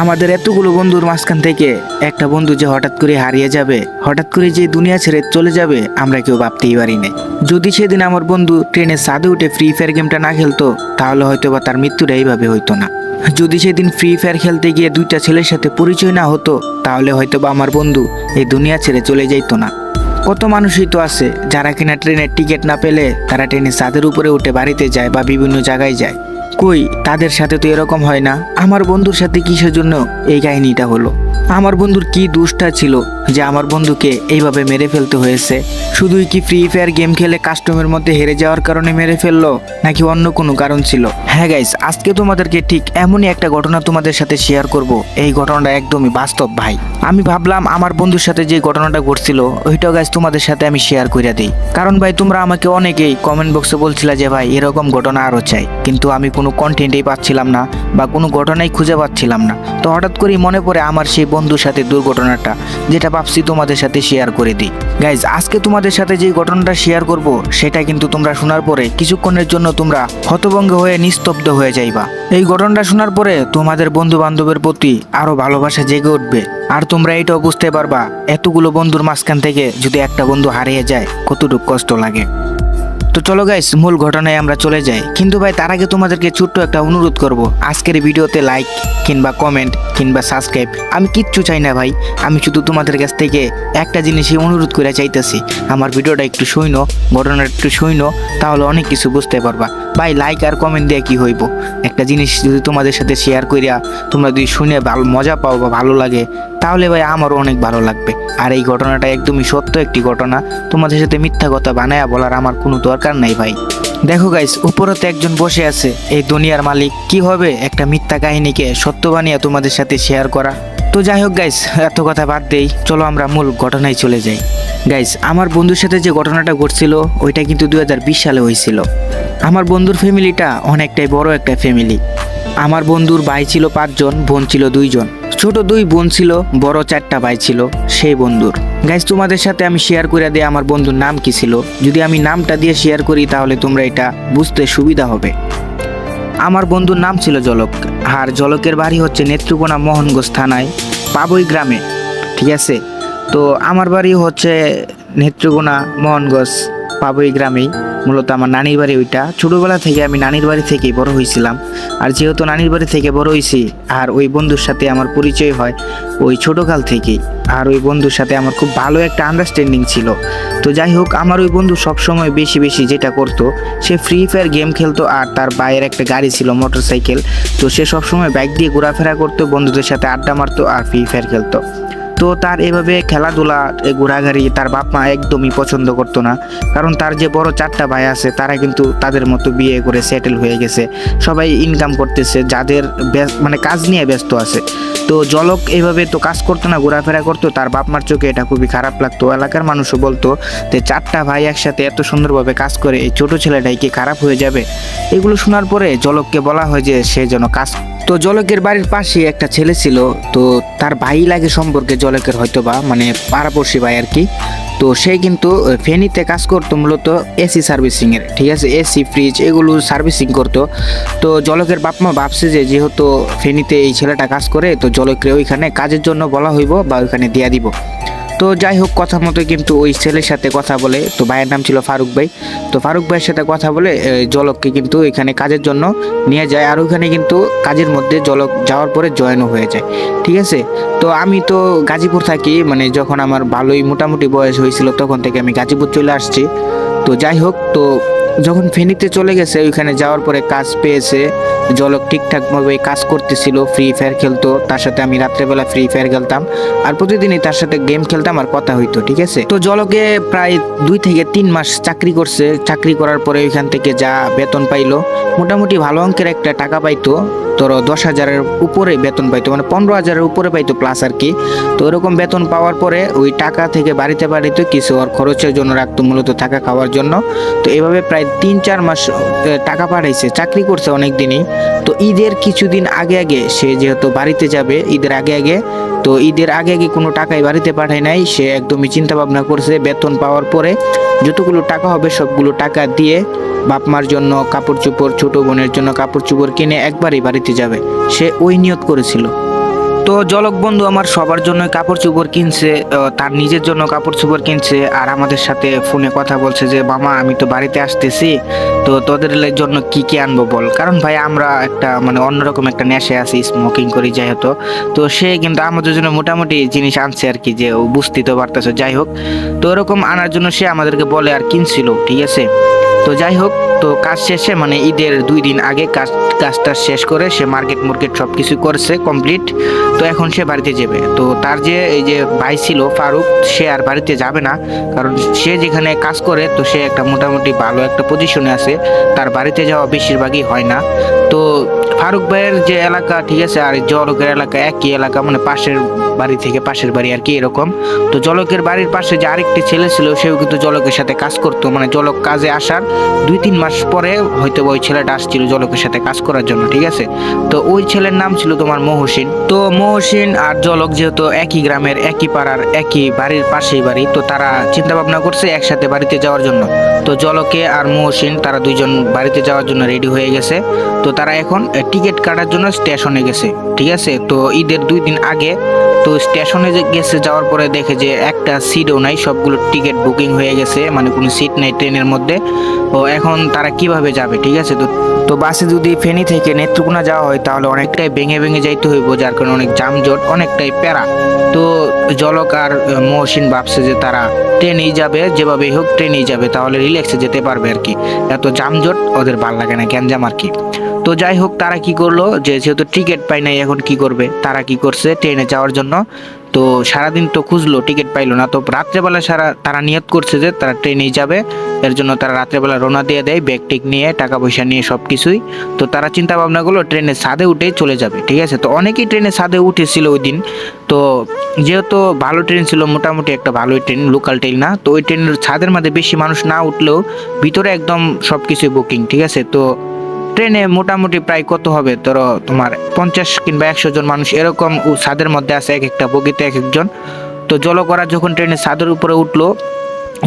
আমাদের এতগুলো বন্ধুর মাঝখান থেকে একটা বন্ধু যে হঠাৎ করে হারিয়ে যাবে, হঠাৎ করে যে দুনিয়া ছেড়ে চলে যাবে, আমরা কেউ ভাবতেই পারি নাই। যদি সেদিন আমার বন্ধু ট্রেনের সাদে উঠে ফ্রি ফায়ার গেমটা না খেলতো, তাহলে হয়তো বা তার মৃত্যুটা এইভাবে হইতো না। যদি সেদিন ফ্রি ফায়ার খেলতে গিয়ে দুইটা ছেলের সাথে পরিচয় না হতো, তাহলে হয়তো বা আমার বন্ধু এই দুনিয়া ছেড়ে চলে যাইতো না। কত মানুষই তো আছে, যারা কিনা ট্রেনের টিকিট না পেলে তারা ট্রেনের ছাদের উপরে উঠে বাড়িতে যায় বা বিভিন্ন জায়গায় যায়। কই, তাদের সাথে তো এরকম হয় না। আমার বন্ধুর সাথে কিসের জন্য এই কাহিনীটা হলো? আমার বন্ধুর কি দুষ্টা ছিল? যে আমার বন্ধুকে এইভাবে মেরে ফেলতে হয়েছে। শুধুই কি ফ্রি ফায়ার গেম খেলে কাস্টমের মধ্যে হেরে যাওয়ার কারণে মেরে ফেলল, নাকি অন্য কোনো কারণ ছিল? হ্যাঁ গাইস আজকে তোমাদেরকে ঠিক এমনই একটা ঘটনা তোমাদের সাথে শেয়ার করব। এই ঘটনাটা একদমই বাস্তব, ভাই। আমি ভাবলাম আমার বন্ধুর সাথে যে ঘটনাটা ঘটছিল, ওইটাও গাইস তোমাদের সাথে আমি শেয়ার করে দিই। কারণ ভাই, তোমরা আমাকে অনেকেই কমেন্ট বক্সে বলছিলা যে ভাই, এরকম ঘটনা আরও চাই। কিন্তু আমি কোনো কন্টেন্টই পাচ্ছিলাম না, বা কোনো ঘটনাই খুঁজে পাচ্ছিলাম না। তো হঠাৎ করেই মনে পড়ে আমার সেই বন্ধুর সাথে দুর্ঘটনাটা, যেটা ভাবছি তোমাদের সাথে শেয়ার করে দিই। গাইজ আজকে তোমাদের সাথে যে ঘটনাটা শেয়ার করব, সেটা কিন্তু তোমরা শোনার পরে কিছুক্ষণের জন্য তোমরা হতভঙ্গ হয়ে নিস্তব্ধ হয়ে যাইবা। এই ঘটনাটা শোনার পরে তোমাদের বন্ধু বান্ধবের প্রতি আরও ভালোবাসা জেগে উঠবে। আর তোমরা এটাও বুঝতে পারবা, এতগুলো বন্ধুর মাঝখান থেকে যদি একটা বন্ধু হারিয়ে যায়, কতটুকু কষ্ট লাগে। তো চলো গাইস মূল ঘটনায় আমরা চলে যাই। কিন্তু ভাই, তার আগে তোমাদেরকে ছোট্ট একটা অনুরোধ করব। আজকের ভিডিওতে লাইক কিংবা কমেন্ট কিংবা সাবস্ক্রাইব আমি কিচ্ছু চাই না ভাই। আমি শুধু তোমাদের কাছ থেকে একটা জিনিসই অনুরোধ করে চাইতেছি। আমার ভিডিওটা একটু শুইনো ঘটনাটা একটু শুইনো তাহলে অনেক কিছু বুঝতে পারবা। ভাই লাইক আর কমেন্ট দিয়ে কি হইব? একটা জিনিস যদি তোমাদের সাথে শেয়ার করিয়া তোমরা যদি শুনে ভালো, মজা পাও বা ভালো লাগে, তাহলে ভাই আমারও অনেক ভালো লাগবে। আর এই ঘটনাটা একদমই সত্য একটি ঘটনা। তোমাদের সাথে মিথ্যা কথা বানায়া বলার আমার কোনো দরকার নাই ভাই। দেখো গাইস উপরতে একজন বসে আছে, এই দুনিয়ার মালিক। কি হবে? একটা মিথ্যা কাহিনীকে সত্য বানিয়ে তোমাদের সাথে শেয়ার করা। তো যাই হোক গাইস এত কথা বাদ দেই। চলো আমরা মূল ঘটনায় চলে যাই। গাইস আমার বন্ধুর সাথে যে ঘটনাটা ঘটছিল, ওইটা কিন্তু দু হাজার বিশ সালে হয়েছিল। আমার বন্ধুর ফ্যামিলিটা অনেকটাই বড় একটা ফ্যামিলি। আমার বন্ধুর ভাই ছিল পাঁচজন, বোন ছিল দুইজন। ছোট দুই বোন ছিল, বড় চারটা ভাই ছিল, সেই বন্ধুর। গাইজ তোমাদের সাথে আমি শেয়ার করে দিই আমার বন্ধুর নাম কি ছিল। যদি আমি নামটা দিয়ে শেয়ার করি, তাহলে তোমরা এটা বুঝতে সুবিধা হবে। আমার বন্ধুর নাম ছিল জলক। আর জলকের বাড়ি হচ্ছে নেত্রকোনা মোহনগঞ্জ থানায়, পাবই গ্রামে। ঠিক আছে? তো আমার বাড়ি হচ্ছে নেত্রকোনা মোহনগঞ্জ পাবই গ্রামেই। মূলত আমার নানির বাড়ি ওইটা। ছোটোবেলা থেকে আমি নানির বাড়ি থেকেই বড় হয়েছিলাম। আর যেহেতু নানির বাড়ি থেকে বড় হয়েছি, আর ওই বন্ধুর সাথে আমার পরিচয় হয় ওই ছোটোকাল থেকেই। আর ওই বন্ধুর সাথে আমার খুব ভালো একটা আন্ডারস্ট্যান্ডিং ছিল। তো যাই হোক, আমার ওই বন্ধু সবসময় বেশি বেশি যেটা করতো, সে ফ্রি ফায়ার গেম খেলতো আর তার বাইরের একটা গাড়ি ছিল মোটর সাইকেল তো সে সবসময় বাইক দিয়ে ঘোরাফেরা করতো, বন্ধুদের সাথে আড্ডা মারতো আর ফ্রি ফায়ার খেলতো। তো তার এভাবে খেলাধুলা ঘোরাঘুরি তার বাপ মা একদমই পছন্দ করতো না। কারণ তার যে বড় চারটা ভাই আছে, তারা কিন্তু তাদের মতো বিয়ে করে সেটেল হয়ে গেছে। সবাই ইনকাম করতেছে, যাদের মানে কাজ নিয়ে ব্যস্ত আছে। তো জলক এভাবে তো কাজ করতো না, ঘোরাফেরা করতো, তার বাপ মার চোখে এটা খুবই খারাপ লাগতো। এলাকার মানুষও বলতো যে, চারটা ভাই একসাথে এত সুন্দরভাবে কাজ করে, এই ছোট ছেলেটাই কি খারাপ হয়ে যাবে? এগুলো শোনার পরে জলককে বলা হয় যে, সে যেন কাজ তো জলকের বাড়ির পাশে একটা ছেলে ছিল, তো তার ভাই লাগে সম্পর্কে জলকের হয়তো বা মানে পাড়াপড়শি ভাই আর কি। তো সে কিন্তু ফেনীতে কাজ করতো মূলত এসি সার্ভিসিং এর ঠিক আছে? এসি, ফ্রিজ, এগুলো সার্ভিসিং করতো। তো জলকের বাপমা ভাবছে যে যেহেতু ফেনীতে এই ছেলেটা কাজ করে, তো জলকরে ওইখানে কাজের জন্য বলা হইব বা ওইখানে দিয়া দিব। তো যাই হোক, কথা মতো কিন্তু ওই ছেলের সাথে কথা বলে, তো ভাইয়ের নাম ছিল ফারুক ভাই। তো ফারুক ভাইয়ের সাথে কথা বলে জলককে কিন্তু এখানে কাজের জন্য নিয়ে যায়, আর ওইখানে কিন্তু কাজের মধ্যে জলক যাওয়ার পরে জয়েনও হয়ে যায়, ঠিক আছে? তো আমি তো গাজীপুর থাকি মানে যখন আমার ভালোই মোটামুটি বয়স হয়েছিল, তখন থেকে আমি গাজীপুর চলে আসছি। তো যাই হোক, তো যখন ফেনীতে চলে গেছে, ওইখানে যাওয়ার পরে কাজ পেয়েছে। জলক ঠিকঠাকভাবে কাজ করতেছিল ফ্রি ফায়ার খেলতো। তার সাথে আমি রাত্রেবেলা ফ্রি ফায়ার খেলতাম। আর প্রতিদিনই তার সাথে গেম খেলতাম আর কথা হইতো, ঠিক আছে? তো জলকে প্রায় দুই থেকে তিন মাস চাকরি করছে। চাকরি করার পরে ওইখান থেকে যা বেতন পাইলো, মোটামুটি ভালো অঙ্কের একটা টাকা পাইতো। তোর দশ হাজারের উপরে বেতন পাইতো মানে পনেরো হাজারের উপরে পাইতো প্লাস আর কি। তো ওরকম বেতন পাওয়ার পরে ওই টাকা থেকে বাড়িতে বাড়িতে কিছু ওর খরচের জন্য রাখতো, মূলত থাকা খাওয়ার জন্য। তো এভাবে প্রায় তিন চার মাস টাকা পাঠাইছে, চাকরি করছে অনেক দিনই তো ঈদের কিছুদিন আগে আগে সে যেহেতু বাড়িতে যাবে, ঈদের আগে আগে তো ঈদের আগে আগে কোনো টাকাই বাড়িতে পাঠায় নাই? সে একদমই চিন্তা ভাবনা করছে। বেতন পাওয়ার পরে যতগুলো টাকা হবে সবগুলো টাকা দিয়ে বাপ মার জন্য কাপড় চোপড় ছোট বোনের জন্য কাপড় চোপড় কিনে একবারই বাড়িতে যাবে। সে ওই নিয়ত করেছিল। তো জলক বন্ধু আমার সবার জন্য কাপড় চোপড় কিনছে তার নিজের জন্য কাপড় চোপড় কিনছে, আর আমাদের সাথে ফোনে কথা বলছে যে, মামা, আমি তো বাড়িতে আসতেছি, তো তোদের জন্য কি কি আনব বল? কারণ ভাই, আমরা একটা মানে অন্যরকম একটা নেশে আছি স্মোকিং করি, যাই হতো তো সে কিন্তু আমাদের জন্য মোটামুটি জিনিস আনছে আর কি, যে ও বুঝতে তো পারতেছে, যাই হোক, তো এরকম আনার জন্য সে আমাদেরকে বলে আর কিনছিল, ঠিক আছে? তো যাই হোক তো কাজ শেষে মানে ঈদের দুই দিন আগে কাজ, কাজটা শেষ করে সে মার্কেট মার্কেট সব কিছু করছে কমপ্লিট তো এখন সে বাড়িতে যাবে। তো তার যে এই যে ভাই ছিল, ফারুক, সে আর বাড়িতে যাবে না। কারণ সে যেখানে কাজ করে, তো সে একটা মোটামুটি ভালো একটা পজিশনে আছে। তার বাড়িতে যাওয়া বেশিরভাগই হয় না। তো ফারুক ভাইয়ের যে এলাকা, ঠিক আছে, আর জলকের এলাকা একই এলাকা মানে পাশের বাড়ি থেকে পাশের বাড়ি আর কি এরকম। তো জলকের বাড়ির পাশে যে আরেকটি ছেলে ছিল, সেও কিন্তু জলকের সাথে কাজ করতো। মানে জলক কাজে আসার দুই, তিন মাস পরে হয়তো ওই ছেলেটা আসছিল জলকের সাথে কাজ করার জন্য, ঠিক আছে? তো ওই ছেলের নাম ছিল তোমার মহসিন। তো মহসিন আর জলক যেহেতু একই গ্রামের, একই পাড়ার, একই বাড়ির পাশেই বাড়ি, তো তারা চিন্তা ভাবনা করছে একসাথে বাড়িতে যাওয়ার জন্য। তো জলকে আর মহসিন, তারা দুইজন বাড়িতে যাওয়ার জন্য রেডি হয়ে গেছে। তো তারা এখন টিকিট কাটার জন্য স্টেশনে গেছে, ঠিক আছে? তো ঈদের দুই দিন আগে তো স্টেশনে যে গেছে, যাওয়ার পরে দেখে যে একটা সিটও নাই, সবগুলো টিকিট বুকিং হয়ে গেছে মানে কোনো সিট নাই ট্রেনের মধ্যে। তো এখন তারা কীভাবে যাবে, ঠিক আছে? তো তো বাসে যদি ফেনী থেকে নেত্রকোনা যাওয়া হয়, তাহলে অনেকটাই ভেঙে ভেঙে যাইতে হইব, যার কারণে অনেক যানজট, অনেকটাই প্যারা। তো জলক আর মহসিন ভাবছে যে তারা ট্রেনেই যাবে, যেভাবেই হোক ট্রেনেই যাবে, তাহলে রিল্যাক্সে যেতে পারবে আর কি। এত যানজট, ওদের ভালো লাগে না, গ্যাঞ্জাম আর কি। তো যাই হোক, তারা কি করল? যে যেহেতু টিকিট পাই নাই, এখন কি করবে? তারা কি করছে? ট্রেনে যাওয়ার জন্য তো সারাদিন তো খুঁজলো, টিকিট পাইলো না। তো রাত্রেবেলা সারা তারা নিয়ত করছে যে তারা ট্রেনেই যাবে। এর জন্য তারা রাত্রেবেলা রওনা দিয়ে দেয়, ব্যাগ টেক নিয়ে টাকা পয়সা নিয়ে সব কিছুই তো তারা চিন্তা ভাবনা করল ট্রেনের ছাদে উঠে চলে যাবে, ঠিক আছে? তো অনেকেই ট্রেনের ছাদে উঠেছিল ওই দিন। তো যেহেতু ভালো ট্রেন ছিল, মোটামুটি একটা ভালোই ট্রেন লোকাল ট্রেন না। তো ওই ট্রেনের ছাদের মধ্যে বেশি মানুষ না উঠলেও ভিতরে একদম সব কিছুই বুকিং ঠিক আছে? তো ট্রেনে মোটামুটি প্রায় কত হবে? ধরো তোমার পঞ্চাশ কিংবা একশো জন মানুষ এরকম ছাদের মধ্যে আছে এক একটা বগিতে এক একজন। তো জল করা যখন ট্রেনে ছাদের উপরে উঠল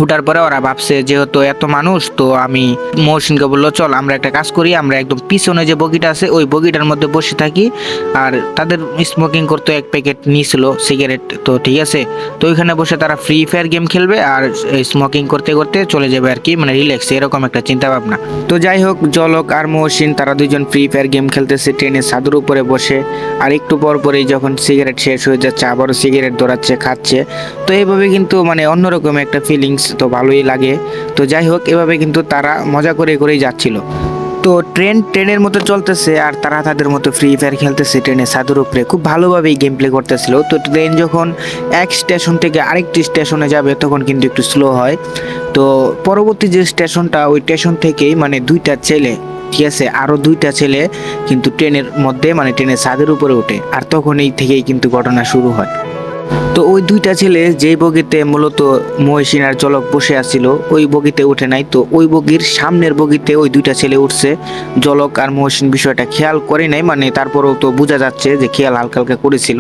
উঠার পরে ওরা ভাবছে, যেহেতু এত মানুষ, তো আমি মহসিনকে বলল, চল, আমরা একটা কাজ করি, আমরা একদম পিছনে যে বগিটা আছে, ওই বগিটার মধ্যে বসে থাকি। আর তাদের স্মোকিং করতে এক প্যাকেট নিয়েছিল সিগারেট তো ঠিক আছে। তো ওইখানে বসে তারা ফ্রি ফায়ার গেম খেলবে আর স্মোকিং করতে করতে চলে যাবে আর কি মানে রিল্যাক্স এরকম একটা চিন্তা ভাবনা তো যাই হোক, জলক আর মহসিন, তারা দুজন ফ্রি ফায়ার গেম খেলতেছে ট্রেনের ছাদের উপরে বসে। আর একটু পর পরেই যখন সিগারেট শেষ হয়ে যাচ্ছে, আবারও সিগারেট দৌড়াচ্ছে, খাচ্ছে। তো এইভাবে কিন্তু মানে অন্যরকম একটা ফিলিংস তো ভালোই লাগে। তো যাই হোক, এভাবে কিন্তু তারা মজা করে করেই যাচ্ছিল। তো ট্রেন, ট্রেনের মতো চলতেছে আর তারা তাদের মতো ফ্রি ফায়ার খেলতেছে ট্রেনের ছাদের উপরে। খুব ভালোভাবেই গেম প্লে করতেছিল। তো ট্রেন যখন এক স্টেশন থেকে আরেকটি স্টেশনে যাবে, তখন কিন্তু একটু স্লো হয়। তো পরবর্তী যে স্টেশনটা ওই স্টেশন থেকেই মানে দুইটা ছেলে, ঠিক আছে আরও দুইটা ছেলে কিন্তু ট্রেনের মধ্যে মানে ট্রেনের ছাদের উপরে ওঠে। আর তখন এই থেকেই কিন্তু ঘটনা শুরু হয়। তো ওই দুইটা ছেলে যেই বগিতে মূলত মহিষিন আর জলক বসে আছিল ওই বগিতে উঠে নাই। তো ওই বগির সামনের বগিতে ওই দুইটা ছেলে উঠছে। জলক আর মহিষিন বিষয়টা খেয়াল করে নাই মানে তারপরেও তো বোঝা যাচ্ছে যে খেয়াল হালকা হালকা করেছিল।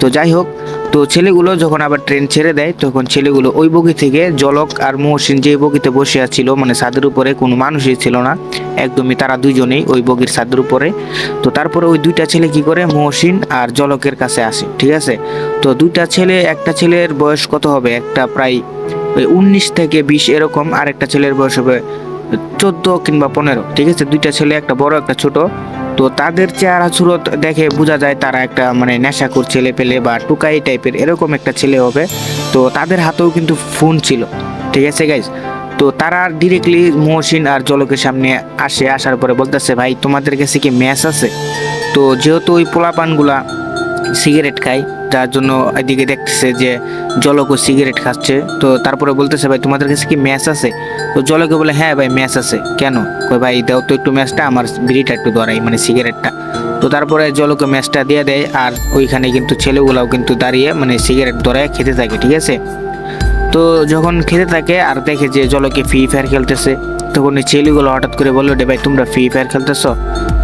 তো যাই হোক তো ছেলেগুলো যখন আবার ট্রেন ছেড়ে দেয়, তখন ছেলেগুলো ওই বগি থেকে জলক আর মহসিন যে বগিতে বসে আছিল মানে ছাদের উপরে কোনো মানুষই ছিল না, একদমই তারা দুইজনেই ওই বগির ছাদের উপরে। তো তারপরে ওই দুইটা ছেলে কি করে? মহসিন আর জলকের কাছে আসে, ঠিক আছে? তো দুইটা ছেলে, একটা ছেলের বয়স কত হবে? একটা প্রায় ওই উনিশ থেকে বিশ এরকম আর একটা ছেলের বয়স হবে চোদ্দ কিংবা পনেরো, ঠিক আছে? দুইটা ছেলে, একটা বড়, একটা ছোট। তো তাদের চেহারা সুরত দেখে বোঝা যায় তারা একটা মানে নেশাখোর ছেলে পেলে বা টুকাই টাইপের এরকম একটা ছেলে হবে। তো তাদের হাতেও কিন্তু ফোন ছিল, ঠিক আছে গাইজ তো তারা ডিরেক্টলি মহসিন আর জলকের সামনে আসে, আসার পরে বলতেছে, ভাই, তোমাদের কাছে কি ম্যাচ আছে? তো যেহেতু ওই পোলাপানগুলা সিগারেট খায় যার জন্য এদিকে দেখতেছে যে জলকও সিগারেট খাচ্ছে। তো তারপরে বলতেছে, ভাই, তোমাদের কাছে কি ম্যাচ আছে? তো জলকে বলে হ্যাঁ ভাই, ম্যাচ আছে। কেন? কই ভাই, দাও তো একটু ম্যাচটা, আমার বিড়িটা একটু ধরাই মানে সিগারেটটা। তো তারপরে জলকে ম্যাচটা দিয়ে দেয়, আর ওইখানে কিন্তু ছেলেগুলাও কিন্তু দাঁড়িয়ে মানে সিগারেট ধরায় খেতে থাকে, ঠিক আছে? তো যখন খেতে থাকে, আর দেখে যে জলকে ফ্রি ফায়ার খেলতেছে তখন এই ছেলেগুলো হঠাৎ করে বলল, রে ভাই, তোমরা ফ্রি ফায়ার খেলতেছো?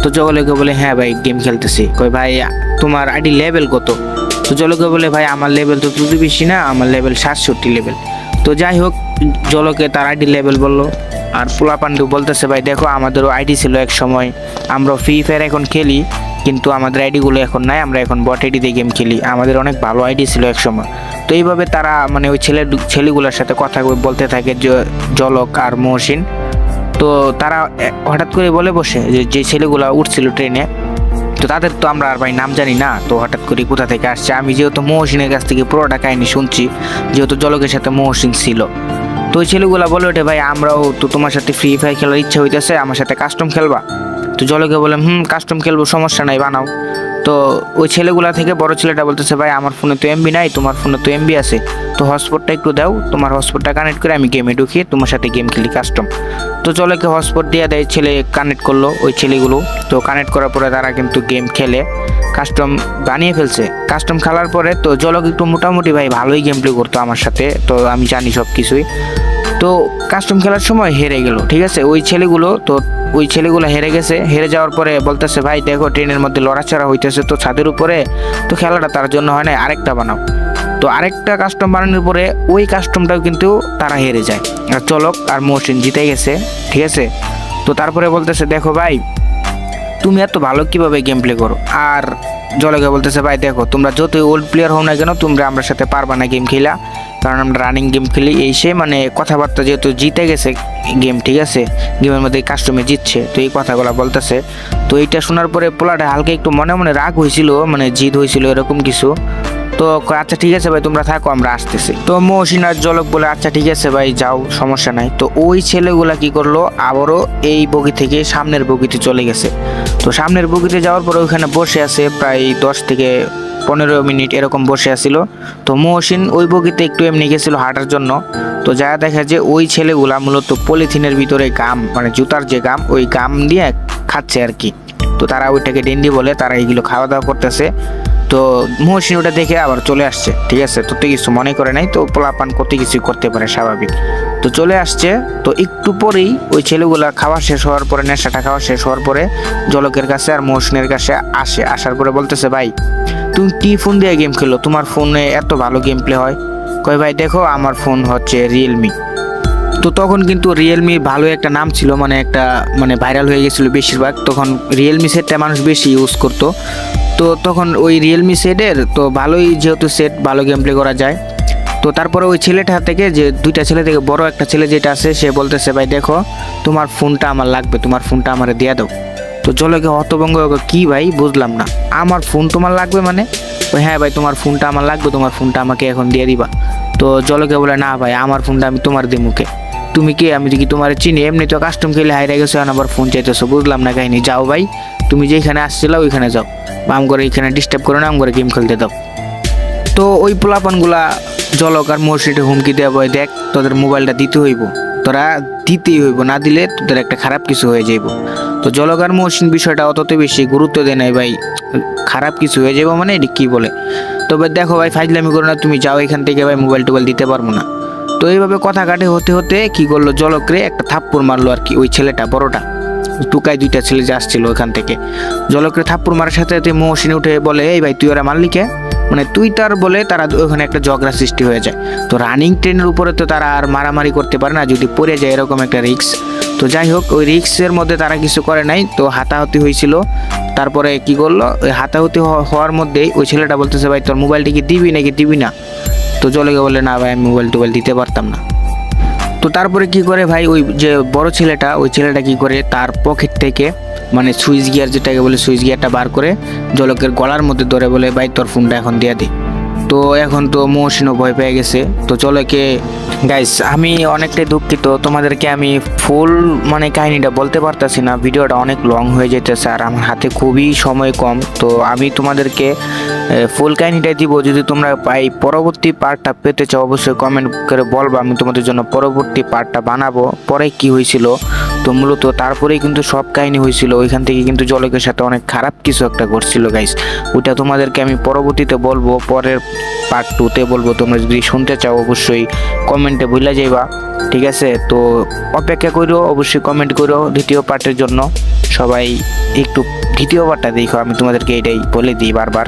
তো জলকে বলে হ্যাঁ ভাই গেম খেলতেছি। কই ভাই, তোমার আইডি লেভেল কত? তো জলকে বলে, ভাই, আমার লেভেল তো তুই বেশি না, আমার লেভেল সাতষট্টি লেভেল তো যাই হোক, জলকে তার আইডি লেভেল বলল, আর পোলা পান্ডু বলতেছে, ভাই, দেখো, আমাদেরও আইডি ছিল এক সময়। আমরা ফ্রি ফায়ার এখন খেলি, কিন্তু আমাদের আইডিগুলো এখন নাই, আমরা এখন বট আইডিতে গেম খেলি। আমাদের অনেক ভালো আইডি ছিল এক সময়। তো এইভাবে তারা মানে ওই ছেলে ছেলেগুলোর সাথে কথা বলতে থাকে জলক আর মহসিন। তো তারা হঠাৎ করে বলে বসে যে যে ছেলেগুলো উঠছিল ট্রেনে, তো তাদের তো আমরা আর ভাই নাম জানি না, তো হঠাৎ করে কোথা থেকে আসছে? আমি যেহেতু মহসিনের কাছ থেকে পুরোটা কাহিনি শুনছি, যেহেতু জলকের সাথে মহসিন ছিল। তো ওই ছেলেগুলো বলে ওঠে, ভাই, আমরাও তো তোমার সাথে ফ্রি ফায়ার খেলার ইচ্ছা হইতেছে, আমার সাথে কাস্টম খেলবা? তো জলকে বলে হুম কাস্টম খেলব, সমস্যা নাই, বানাও। তো ওই ছেলেগুলা থেকে বড় ছেলেটা বলতেছে, ভাই, আমার ফোনে তো এমবি নাই, তোমার ফোনে তো এমবি আছে। তো হটস্পটটা একটু দাও, তোমার হটস্পটটা কানেক্ট করে আমি গেমে ঢুকিয়ে তোমার সাথে গেম খেলি কাস্টম তো জলকে হটস্পট দিয়ে দেয়, ছেলে কানেক্ট করল ওই ছেলেগুলো। তো কানেক্ট করার পরে তারা কিন্তু গেম খেলে কাস্টম বানিয়ে ফেলছে। কাস্টম খেলার পরে তো জলক একটু মোটামুটি ভাই ভালোই গেম প্লে করতো আমার সাথে, তো আমি জানি সব কিছুই তো কাস্টম খেলার সময় হেরে গেল, ঠিক আছে? ওই ছেলেগুলো তো, ওই ছেলেগুলো হেরে গেছে। হেরে যাওয়ার পরে বলতেছে, ভাই, দেখো, ট্রেনের মধ্যে লড়াচড়া হইতেছে তো ছাদের উপরে, তো খেলাটা তার জন্য হয় না আরেকটা বানাও। তো আরেকটা কাস্টম বানানোর পরে ওই কাস্টমটাও কিন্তু তারা হেরে যায়। আর চলক আর মহসিন জিতে গেছে, ঠিক আছে? তো তারপরে বলতেছে, দেখো ভাই, তুমি এত ভালো কীভাবে গেম প্লে করো? আর জলকে বলতেছে, ভাই, দেখো, তোমরা যতই ওল্ড প্লেয়ার হও না কেন, তোমরা আমরা সাথে পারবা না গেম খেলা। কারণ আমরা রানিং গেম খেলি, এই সে মানে কথাবার্তা যেহেতু জিতে গেছে গেম ঠিক আছে? গেমের মধ্যে কাস্টমে জিতছে, তো এই কথাগুলো বলতেছে। তো এইটা শোনার পরে পোলাটা হালকা একটু মনে মনে রাগ হয়েছিল মানে জিদ হয়েছিল এরকম কিছু। তো আচ্ছা ঠিক আছে ভাই, তোমরা থাকো, আমরা আসতেছি। তো মহসিন আর জলক বলে আচ্ছা ঠিক আছে ভাই, যাও, সমস্যা নাই। তো ওই ছেলেগুলা কি করল, আবারও এই বগি থেকে সামনের বগিতে চলে গেছে। তো সামনের বগিতে যাওয়ার পরে ওইখানে বসে আছে প্রায় দশ থেকে পনেরো মিনিট এরকম বসে আছিল। তো মহসিন ওই বগিতে একটু এমনি গেছিল হাঁটার জন্য। তো যা দেখা যে ওই ছেলেগুলা মূলত পলিথিনের ভিতরে গাম মানে জুতার যে গাম, ওই গাম দিয়ে খাচ্ছে আর কি। তো তারা ওইটাকে ডেন্ডি বলে তারা এইগুলো খাওয়া দাওয়া করতেছে। তো মহসিন ওটা দেখে আবার চলে আসছে, ঠিক আছে? তো কিছু মনে করে নাই, তো পোলাপান করতে কিছু করতে পারে স্বাভাবিক। তো চলে আসছে, তো একটু পরেই ওই ছেলেগুলা খাওয়া শেষ হওয়ার পরে, নেশাটা খাওয়া শেষ হওয়ার পরে জলকের কাছে আর মহসিনের কাছে আসে। আসার পরে বলতেছে, ভাই তুমি কি ফোন দিয়ে গেম খেলো? তোমার ফোনে এত ভালো গেম প্লে হয়। কয় ভাই, দেখো আমার ফোন হচ্ছে রিয়েলমি তো তখন কিন্তু রিয়েলমি ভালো একটা নাম ছিল মানে একটা মানে ভাইরাল হয়ে গেছিল বেশিরভাগ। তখন রিয়েলমি সেটটা মানুষ বেশি ইউজ করতো। তো তখন ওই রিয়েলমি সেটের তো ভালোই যেহেতু সেট ভালো গেম প্লে করা যায়। তো তারপরে ওই ছেলেটা থেকে যে, দুইটা ছেলে থেকে বড় একটা ছেলে যেটা আছে, সে বলতেছে, ভাই, দেখো, তোমার ফোনটা আমার লাগবে, তোমার ফোনটা আমার দিয়ে দাও। তো জলকে হতভঙ্গ কি ভাই? বুঝলাম না। আমার ফোন তোমার লাগবে মানে? হ্যাঁ ভাই, তোমার ফোনটা আমার লাগবে, তোমার ফোনটা আমাকে এখন দিয়ে দিবা। তো জলকে বলে, না ভাই, আমার ফোনটা আমি তোমার দিই মুখে। তুমি কি? আমি কি তোমার চিনি? এমনি তো কাস্টম খেলে হাইরে গেছো, এখন আবার ফোন চাইতেছো। বুঝলাম না কাহিনী। যাও ভাই, তুমি যেখানে আসছিলা ওইখানে যাও। আম করে এখানে ডিস্টার্ব করো না আম করে গেম খেলতে দাও। তো ওই পোলাপানগুলা জলক আর মসজিদে হুমকি দেওয়া বয় দেখ, তোদের মোবাইলটা দিতে হইব। তোরা দিতেই হইব, না দিলে তোদের একটা খারাপ কিছু হয়ে যাইব। তো জলক আর মহসিন বিষয়টা অততে বেশি গুরুত্ব দেয় নাই ভাই। খারাপ কিছু হয়ে যাব মানে এটি কী বলে? তবে দেখো ভাই ফাইজলামি করো না, তুমি যাও এখান থেকে ভাই মোবাইল টোবাইল দিতে পারব না। তো এইভাবে কথা কাটে হতে হতে কি করল জলকরে একটা থাপ্পড় মারলো আর কি, ওই ছেলেটা, বড়টা। টুকাই দুইটা ছেলে যে আসছিল ওখান থেকে। জলকরে থাপ্পড় মারার সাথে সাথে মহসিন উঠে বলে, এই ভাই, তুই ওরা মারলি কে? মানে তুই তার বলে তারা ওখানে একটা ঝগড়া সৃষ্টি হয়ে যায়। তো রানিং ট্রেনের উপরে তো তারা আর মারামারি করতে পারে না, যদি পড়ে যায় এরকম একটা রিক্স তো যাই হোক, ওই রিক্সের মধ্যে তারা কিছু করে নাই। তো হাতাহাতি হয়েছিল। তারপরে কি করল? ওই হাতাহুতি হওয়া- হওয়ার মধ্যেই ওই ছেলেটা বলতেছে, ভাই, তোর মোবাইলটা কি দিবি নাকি দিবি না? তো জলকে বললে, না ভাই, আমি মোবাইল টোবাইল দিতে পারতাম না। তো তারপরে কি করে ভাই, ওই যে বড় ছেলেটা, ওই ছেলেটা কি করে তার পকেট থেকে মানে সুইচ গিয়ার যেটাকে বলে সুইচ গিয়ারটা বার করে জলকের গলার মধ্যে ধরে বলে, ভাই, তোর ফোনটা এখন দিয়ে দে। তো এখন তো মহসিনও ভয় পেয়ে গেছে। তো জলকে গাইস আমি অনেকটাই দুঃখিত। তোমাদেরকে আমি ফুল মানে কাহিনীটা বলতে পারতাছি না। ভিডিওটা অনেক লং হয়ে যেতেছে আর আমার হাতে খুবই সময় কম। তো আমি তোমাদেরকে ফুল কাহিনীটাই দিব। যদি তোমরা পাই পরবর্তী পার্টটা পেতে চাও, অবশ্যই কমেন্ট করে বলবা। আমি তোমাদের জন্য পরবর্তী পার্টটা বানাবো। পরে কি হয়েছিল তো মূলত তারপরেই কিন্তু সব কাহিনী হয়েছিল। ওইখান থেকে কিন্তু জলকের সাথে অনেক খারাপ কিছু একটা ঘটছিল গাইস ওইটা তোমাদেরকে আমি পরবর্তীতে বলব, পরের পার্ট টুতে বলব। তোমরা যদি শুনতে চাও, অবশ্যই কমেন্টে ভুলে যাইবা, ঠিক আছে? তো অপেক্ষা করো অবশ্যই কমেন্ট করো দ্বিতীয় পার্টের জন্য। সবাই একটু দ্বিতীয় পার্টটা দেখো, আমি তোমাদেরকে এটাই বলে দিই বারবার।